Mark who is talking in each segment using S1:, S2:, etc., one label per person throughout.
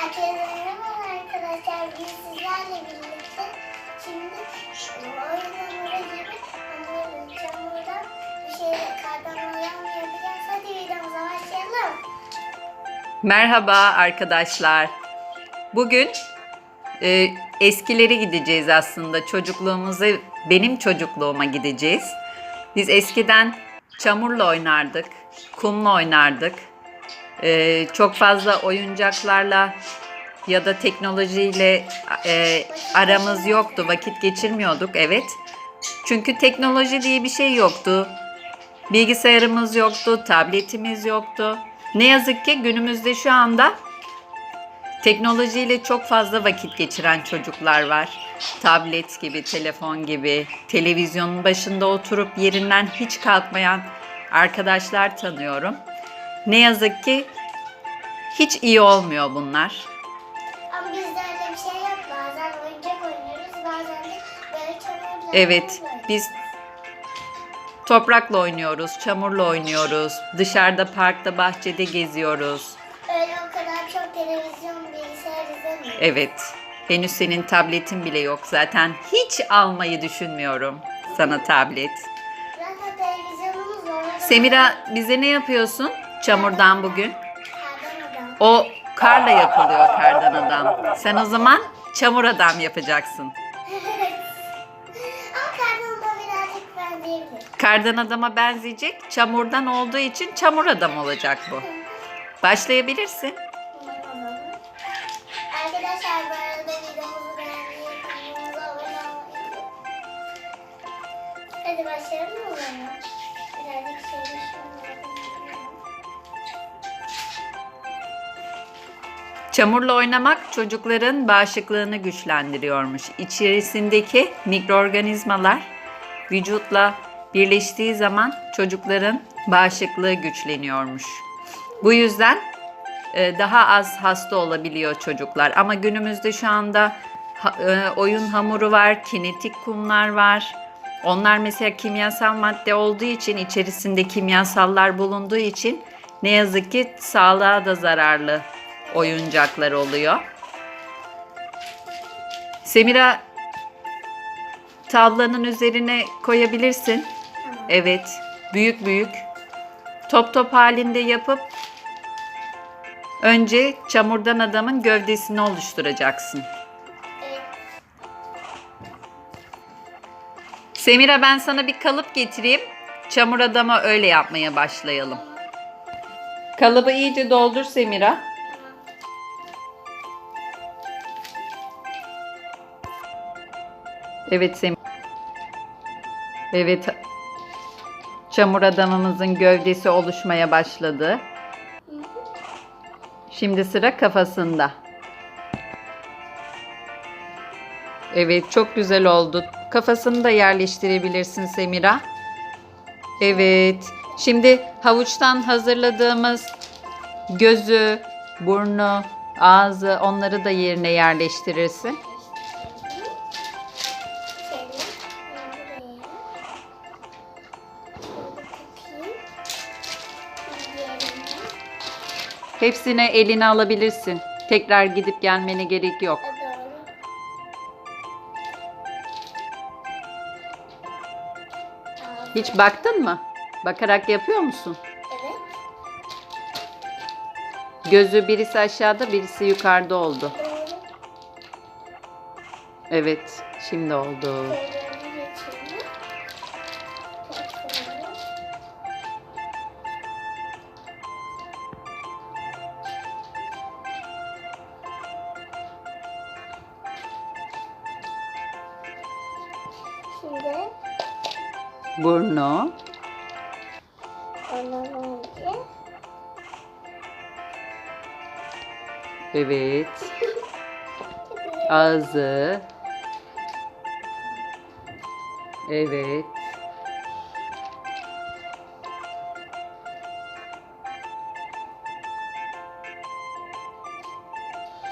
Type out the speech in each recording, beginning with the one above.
S1: Herkese merhaba arkadaşlar. Biz sizlerle birlikte şimdi hamuru gibi hamurun çamurdan bir şey kardan yapacağız. Hadi videomuza başlayalım.
S2: Merhaba arkadaşlar. Bugün e, eskileri gideceğiz aslında. Çocukluğumuzu, benim çocukluğuma gideceğiz. Biz eskiden çamurla oynardık, kumla oynardık. E, çok fazla oyuncaklarla ya da teknolojiyle e, aramız yoktu, vakit geçirmiyorduk. Evet. Çünkü teknoloji diye bir şey yoktu. Bilgisayarımız yoktu, tabletimiz yoktu. Ne yazık ki günümüzde şu anda teknolojiyle çok fazla vakit geçiren çocuklar var. Tablet gibi, telefon gibi, televizyonun başında oturup yerinden hiç kalkmayan arkadaşlar tanıyorum. Ne yazık ki hiç iyi olmuyor bunlar.
S1: Ama bizde öyle bir şey yok. Bazen oyuncak oynuyoruz. Bazen de böyle çamurla
S2: Evet,
S1: oynuyoruz.
S2: biz toprakla oynuyoruz, çamurla oynuyoruz, dışarıda parkta, bahçede geziyoruz.
S1: Öyle o kadar çok televizyon, bilgisayar izlemiyoruz.
S2: Evet. Henüz senin tabletin bile yok. Zaten hiç almayı düşünmüyorum sana tablet.
S1: Zaten televizyonumuz var.
S2: Semira bize ne yapıyorsun çamurdan bugün? O karla yapılıyor kardan adam. Sen o zaman çamur adam yapacaksın.
S1: Kardan
S2: adama benzeyecek. Çamurdan olduğu için çamur adam olacak bu. Başlayabilirsin.
S1: Arkadaşlar bu arada videomuzu beğenmeyi, kanalımıza abone olmayı. Hadi başlayalım mı o zaman? Birazcık şey düşünüyorum.
S2: Çamurla oynamak çocukların bağışıklığını güçlendiriyormuş. İçerisindeki mikroorganizmalar vücutla birleştiği zaman çocukların bağışıklığı güçleniyormuş. Bu yüzden e, daha az hasta olabiliyor çocuklar. Ama günümüzde şu anda e, oyun hamuru var, kinetik kumlar var. Onlar mesela kimyasal madde olduğu için içerisinde kimyasallar bulunduğu için ne yazık ki sağlığa da zararlı oyuncaklar oluyor. Semira tablanın üzerine koyabilirsin. Evet, büyük büyük. Top top halinde yapıp önce çamurdan adamın gövdesini oluşturacaksın. Semira ben sana bir kalıp getireyim. Çamur adama öyle yapmaya başlayalım. Kalıbı iyice doldur Semira. Evet Semira. Evet. Çamur adamımızın gövdesi oluşmaya başladı. Şimdi sıra kafasında. Evet çok güzel oldu. Kafasını da yerleştirebilirsin Semira. Evet. Şimdi havuçtan hazırladığımız gözü, burnu, ağzı onları da yerine yerleştirirsin. Hepsini eline alabilirsin. Tekrar gidip gelmene gerek yok. Hiç baktın mı? Bakarak yapıyor musun?
S1: Evet.
S2: Gözü birisi aşağıda, birisi yukarıda oldu. Evet, şimdi oldu.
S1: Şöyle
S2: Burnu, evet. Ağzı, evet.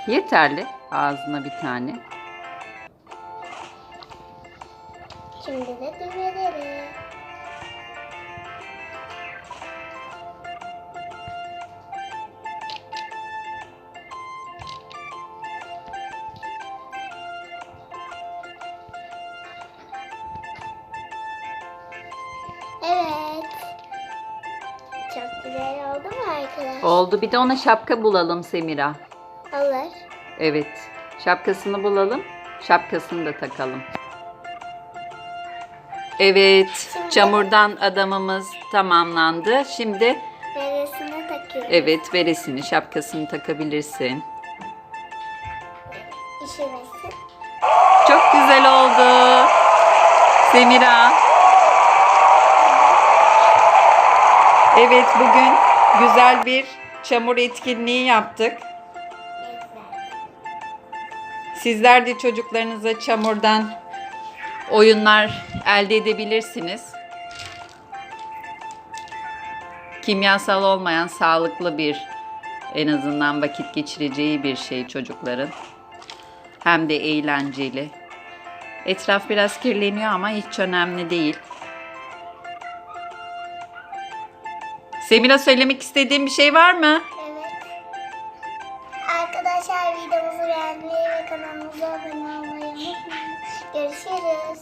S2: Yeterli. Ağzına bir tane.
S1: Şimdi de düzelelim. Çok güzel
S2: oldu mu? Oldu. Bir de ona şapka bulalım Semira.
S1: Olur.
S2: Evet. Şapkasını bulalım. Şapkasını da takalım. Evet.
S1: Şimdi-
S2: Çamurdan adamımız tamamlandı. Şimdi
S1: Neresine takıyoruz?
S2: evet veresini şapkasını takabilirsin.
S1: İşemesin.
S2: Çok güzel oldu. Semira. Evet bugün güzel bir çamur etkinliği yaptık. Sizler de çocuklarınıza çamurdan oyunlar elde edebilirsiniz. Kimyasal olmayan sağlıklı bir en azından vakit geçireceği bir şey çocukların. Hem de eğlenceli. Etraf biraz kirleniyor ama hiç önemli değil. Semira söylemek istediğin bir şey var mı?
S1: Evet.